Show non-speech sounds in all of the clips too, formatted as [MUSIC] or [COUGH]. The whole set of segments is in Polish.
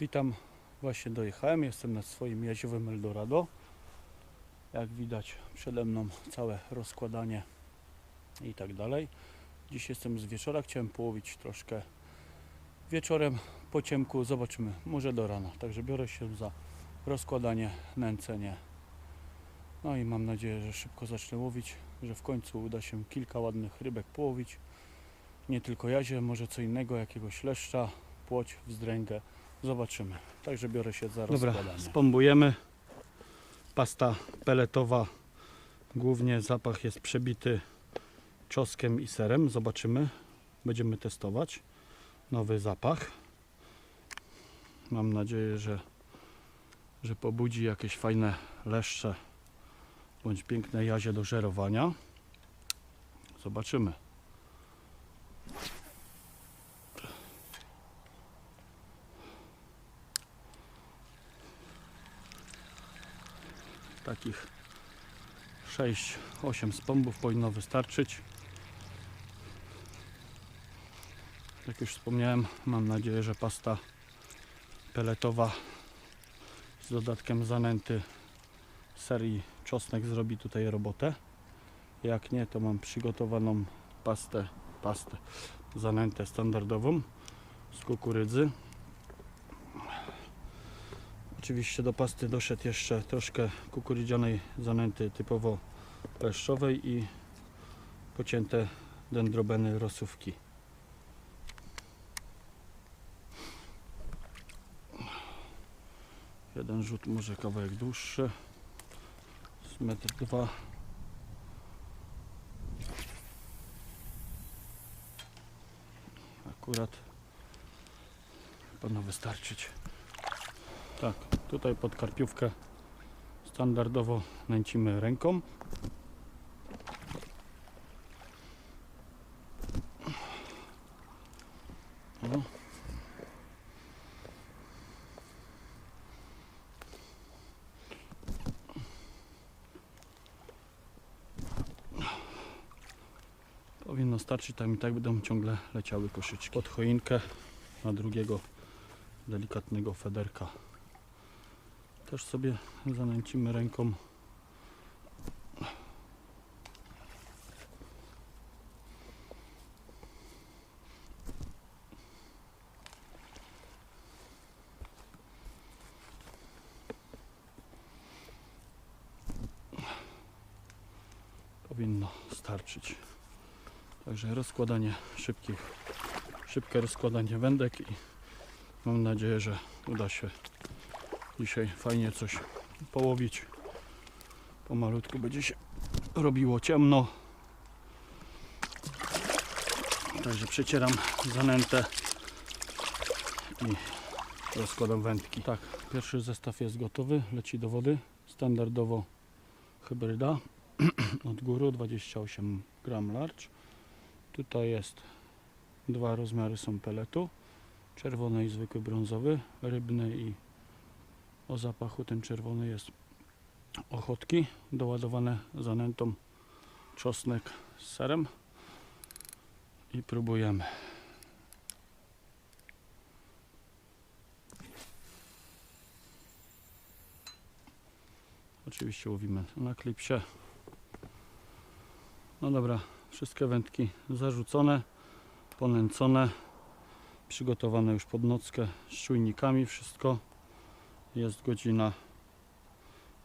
Witam, właśnie dojechałem, jestem nad swoim jaziowym Eldorado. Jak widać przede mną całe rozkładanie i tak dalej. Dziś jestem z wieczora, chciałem połowić troszkę wieczorem po ciemku, zobaczymy, może do rana. Także biorę się za rozkładanie, nęcenie. No i mam nadzieję, że szybko zacznę łowić, że w końcu uda się kilka ładnych rybek połowić. Nie tylko jazie, może co innego, jakiegoś leszcza, płoć, wzdręgę. Zobaczymy. Także biorę się za Dobra, rozkładanie. spombujemy. Pasta peletowa. Głównie zapach jest przebity czosnkiem i serem. Zobaczymy. Będziemy testować nowy zapach. Mam nadzieję, że, że pobudzi jakieś fajne leszcze bądź piękne jazie do żerowania. Zobaczymy. Takich 6-8 spombów powinno wystarczyć. Jak już wspomniałem, mam nadzieję, że pasta peletowa z dodatkiem zanęty serii czosnek zrobi tutaj robotę. Jak nie, to mam przygotowaną pastę, pastę, zanętę standardową z kukurydzy. Oczywiście do pasty doszedł jeszcze troszkę kukurydzianej zanęty typowo peszczowej i pocięte dendrobeny rosówki. Jeden rzut może kawałek dłuższy. Z metr dwa. Akurat powinno wystarczyć. Tak, tutaj pod karpiówkę standardowo nęcimy ręką. Powinno starczyć, tam i tak będą ciągle leciały koszyczki. Pod choinkę na drugiego delikatnego federka też sobie zanęcimy ręką. Powinno starczyć. Także rozkładanie szybkich, szybkie rozkładanie wędek i mam nadzieję, że uda się dzisiaj fajnie coś połowić. Pomalutku będzie się robiło ciemno. Także przecieram zanętę i rozkładam wędki. Tak, pierwszy zestaw jest gotowy, leci do wody. Standardowo hybryda [CLEARS THROAT] od góry 28 gram large. Tutaj jest dwa rozmiary są peletu. Czerwony i zwykły brązowy, rybny i o zapachu ten czerwony jest. Ochotki doładowane zanętą czosnek z serem. I próbujemy. Oczywiście łowimy na klipsie. No dobra wszystkie wędki zarzucone ponęcone przygotowane już pod nockę z czujnikami wszystko jest godzina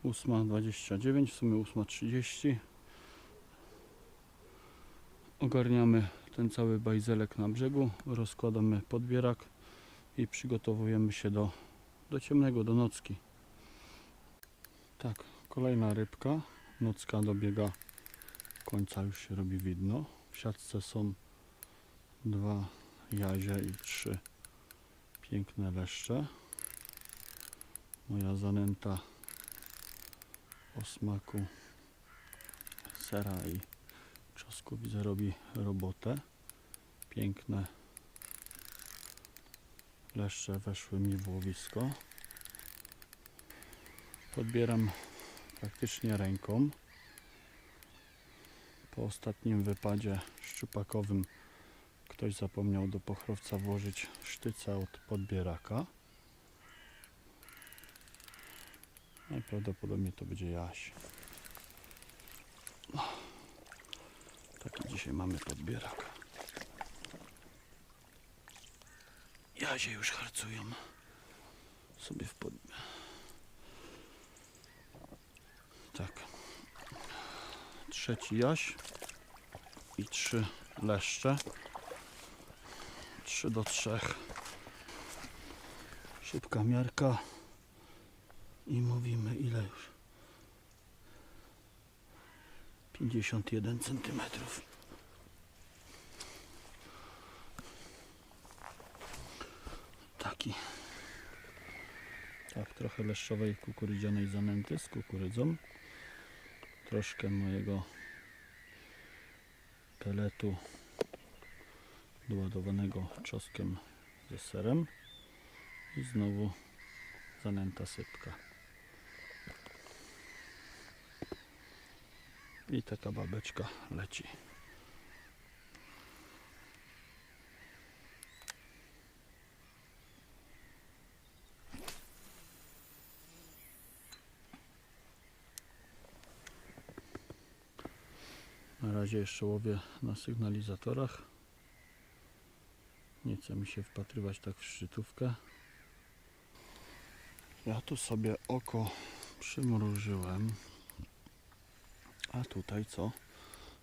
8.29, w sumie 8.30. Ogarniamy ten cały bajzelek na brzegu, rozkładamy podbierak i przygotowujemy się do, do ciemnego, do nocki. Tak, kolejna rybka. Nocka dobiega końca, już się robi widno. W siatce są dwa jazie i trzy piękne leszcze. Moja zanęta o smaku sera i czosnku widzę robi robotę. Piękne leszcze weszły mi w łowisko. Podbieram praktycznie ręką. Po ostatnim wypadzie szczupakowym ktoś zapomniał do pochrowca włożyć sztyce od podbieraka. Najprawdopodobniej to będzie jaś. Taki dzisiaj mamy podbierak. Jazie już harcują sobie w pod... Tak. Trzeci jaś i trzy leszcze. Trzy do trzech. Szybka miarka. I mówimy ile już? 51 centymetrów. Taki. Tak, trochę leszczowej kukurydzianej zanęty z kukurydzą. Troszkę mojego peletu doładowanego czosnkiem ze serem. I znowu zanęta sypka. I taka babeczka leci. Na razie jeszcze łowię na sygnalizatorach. Nie chce mi się wpatrywać tak w szczytówkę. Ja tu sobie oko przymrużyłem. A tutaj co?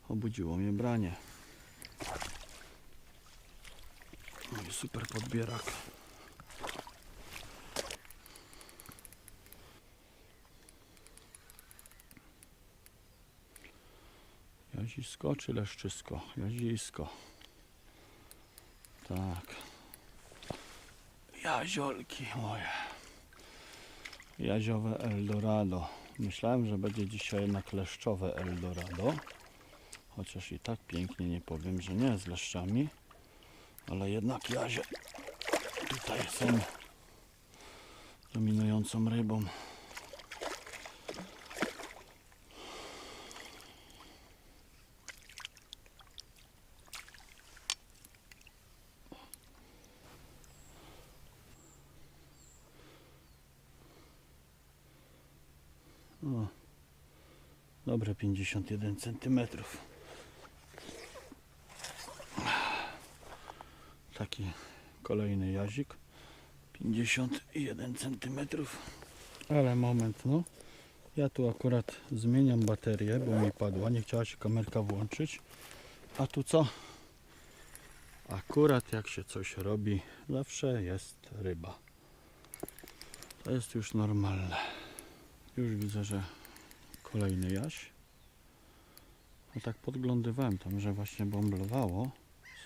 Obudziło mnie branie. No i super podbierak. Jazisko czy leszczysko? Jazisko. Tak. Jaziolki moje. Jaziowe Eldorado. Myślałem, że będzie dzisiaj jednak leszczowe Eldorado. Chociaż i tak pięknie nie powiem, że nie z leszczami. Ale jednak jazie tutaj są dominującą rybą. O, dobre 51 centymetrów. Taki kolejny jazik. 51 centymetrów. Ale moment, no. Ja tu akurat zmieniam baterię, bo mi padła. Nie chciała się kamerka włączyć. A tu co? Akurat jak się coś robi, zawsze jest ryba. To jest już normalne. Już widzę, że kolejny jaś. No tak podglądywałem tam, że właśnie bomblowało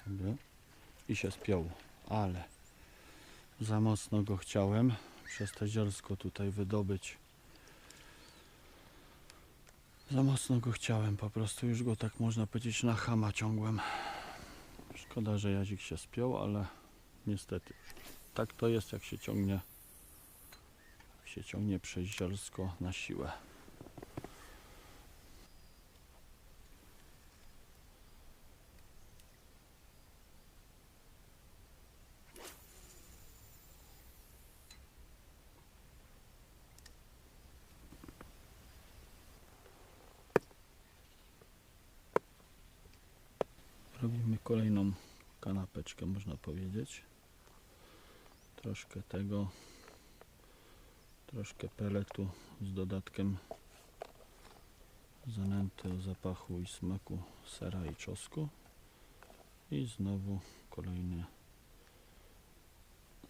sobie i się spiął, ale za mocno go chciałem przez te zielsko tutaj wydobyć. Za mocno go chciałem, po prostu już go tak można powiedzieć na chama ciągłem. Szkoda, że jazik się spiął, ale niestety tak to jest jak się ciągnie jak się ciągnie przez zielsko na siłę. Kolejną kanapeczkę, można powiedzieć. Troszkę tego, troszkę peletu z dodatkiem zanęty o zapachu i smaku sera i czosnku. I znowu kolejny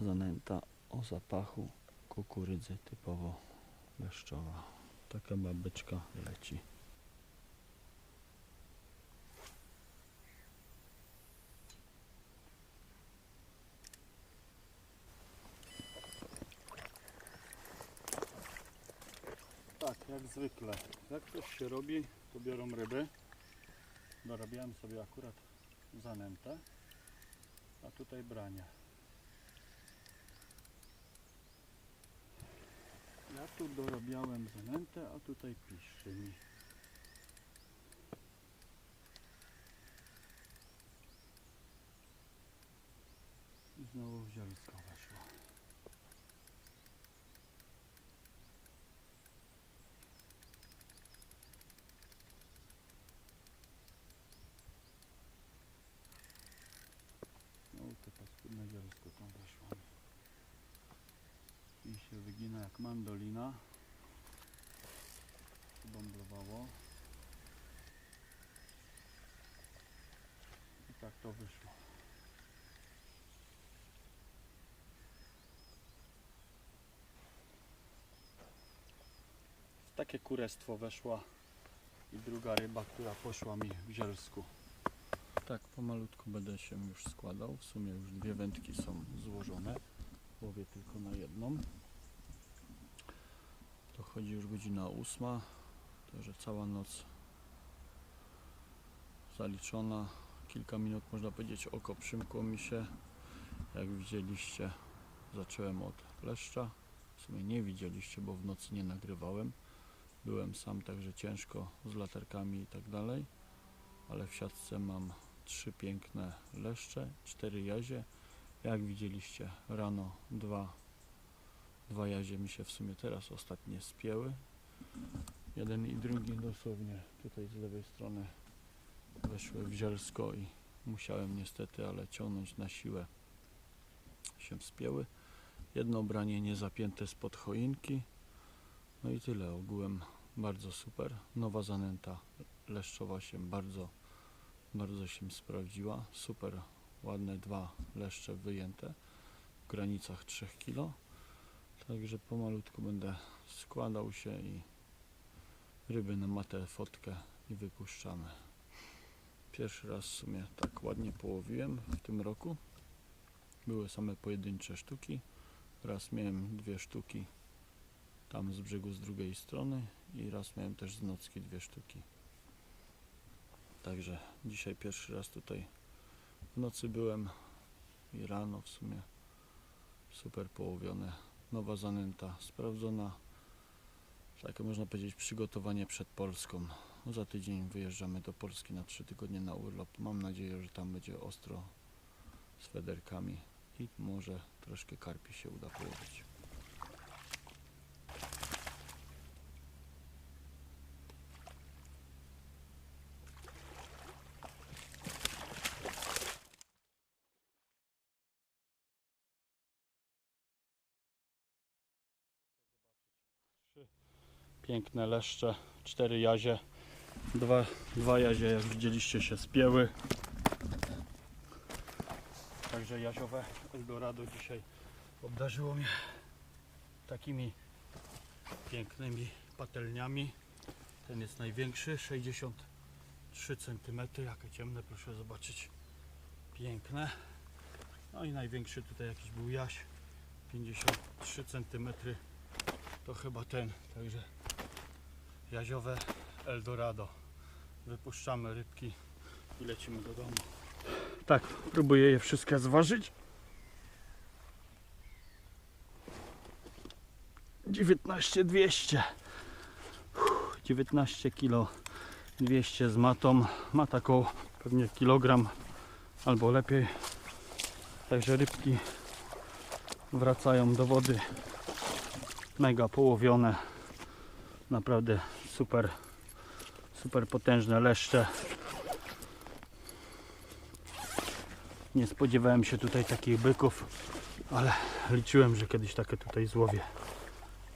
zanęta o zapachu kukurydzy typowo leszczowa. Taka babeczka leci. Tak, jak zwykle. Jak coś się robi, to biorą ryby. Dorabiałem sobie akurat zanętę, a tutaj branie. Ja tu dorabiałem zanętę, a tutaj piszczy mi. I znowu w zielsko wygina jak mandolina. Bąblowało. I tak to wyszło. W takie kurestwo weszła i druga ryba, która poszła mi w zielsku. Tak, pomalutku będę się już składał. W sumie już dwie wędki są złożone. Łowię tylko na jedną. To chodzi już godzina ósma. Także cała noc zaliczona. Kilka minut można powiedzieć oko przymkło mi się. Jak widzieliście zacząłem od leszcza. W sumie nie widzieliście, bo w nocy nie nagrywałem. Byłem sam, także ciężko z latarkami i tak dalej. Ale w siatce mam trzy piękne leszcze, cztery jazie. Jak widzieliście rano dwa, dwa jazie mi się w sumie teraz ostatnie spięły. Jeden i drugi dosłownie tutaj z lewej strony weszły w zielsko i musiałem niestety, ale ciągnąć na siłę się spięły. Jedno branie nie zapięte spod choinki. No i tyle ogółem bardzo super. Nowa zanęta leszczowa się bardzo bardzo się sprawdziła. Super ładne dwa leszcze wyjęte w granicach 3 kg. Także pomalutku będę składał się i ryby na matę fotkę i wypuszczamy. Pierwszy raz w sumie tak ładnie połowiłem w tym roku. Były same pojedyncze sztuki. Raz miałem dwie sztuki tam z brzegu z drugiej strony i raz miałem też z nocki dwie sztuki. Także dzisiaj pierwszy raz tutaj w nocy byłem i rano w sumie super połowione. Nowa zanęta sprawdzona. Takie można powiedzieć przygotowanie przed Polską. Za tydzień wyjeżdżamy do Polski na trzy tygodnie na urlop. Mam nadzieję, że tam będzie ostro z federkami i może troszkę karpi się uda połowić. Piękne leszcze, cztery jazie. Dwa, dwa jazie, jak widzieliście, się spięły. Także jaziowe Eldorado dzisiaj obdarzyło mnie takimi pięknymi patelniami. Ten jest największy, 63 cm. Jakie ciemne, proszę zobaczyć. Piękne. No i największy tutaj jakiś był jaś, 53 cm. To chyba ten, także jaziowe Eldorado. Wypuszczamy rybki i lecimy do domu. Tak, próbuję je wszystkie zważyć. 19200 Uff, 19 kg 200 z matą ma taką pewnie kilogram albo lepiej także rybki wracają do wody mega połowione naprawdę super super potężne leszcze. Nie spodziewałem się tutaj takich byków ale liczyłem, że kiedyś takie tutaj złowię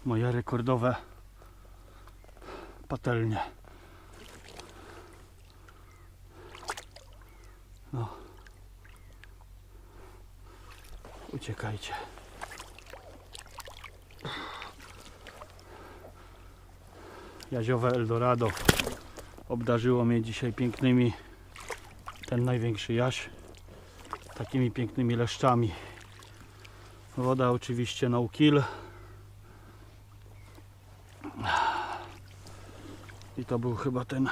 moje rekordowe patelnie. No. Uciekajcie Jaziowe Eldorado. Obdarzyło mnie dzisiaj pięknymi ten największy jaś takimi pięknymi leszczami. Woda oczywiście no kill. I to był chyba ten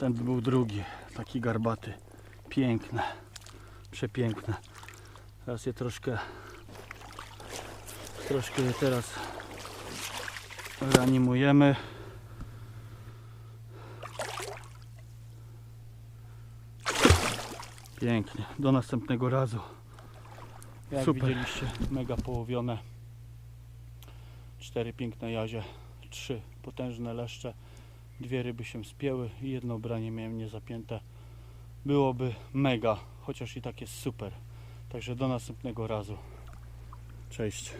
ten był drugi taki garbaty. Piękne przepiękne. Teraz je troszkę troszkę je teraz reanimujemy. Pięknie. Do następnego razu. Jak Super. widzieliście, mega połowione. Cztery piękne jazie, trzy potężne leszcze, dwie ryby się spięły i jedno branie miałem niezapięte. Byłoby mega, chociaż i tak jest super. Także do następnego razu. Cześć.